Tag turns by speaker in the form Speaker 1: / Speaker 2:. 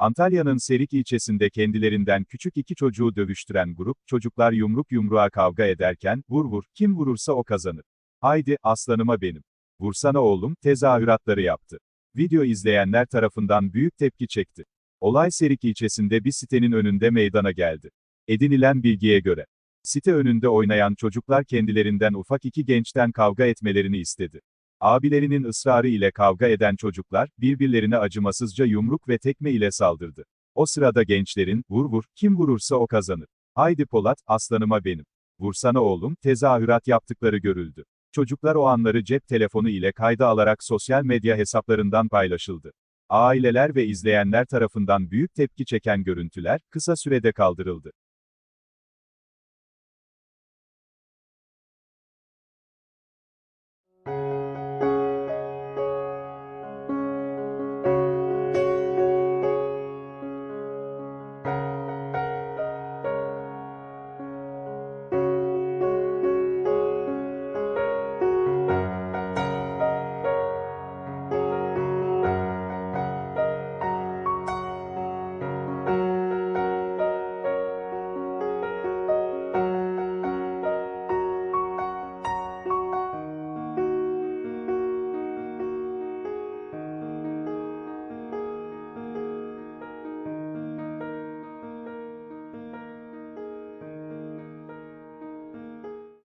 Speaker 1: Antalya'nın Serik ilçesinde kendilerinden küçük iki çocuğu dövüştüren grup, çocuklar yumruk yumruğa kavga ederken, vur vur, kim vurursa o kazanır. Haydi, aslanıma benim. Vursana oğlum, tezahüratları yaptı. Video izleyenler tarafından büyük tepki çekti. Olay Serik ilçesinde bir sitenin önünde meydana geldi. Edinilen bilgiye göre, site önünde oynayan çocuklar kendilerinden ufak iki gençten kavga etmelerini istedi. Abilerinin ısrarı ile kavga eden çocuklar, birbirlerine acımasızca yumruk ve tekme ile saldırdı. O sırada gençlerin, vur vur, kim vurursa o kazanır. Haydi Polat, aslanıma benim. Vursana oğlum, tezahürat yaptıkları görüldü. Çocuklar o anları cep telefonu ile kayda alarak sosyal medya hesaplarından paylaşıldı. Aileler ve izleyenler tarafından büyük tepki çeken görüntüler, kısa sürede kaldırıldı.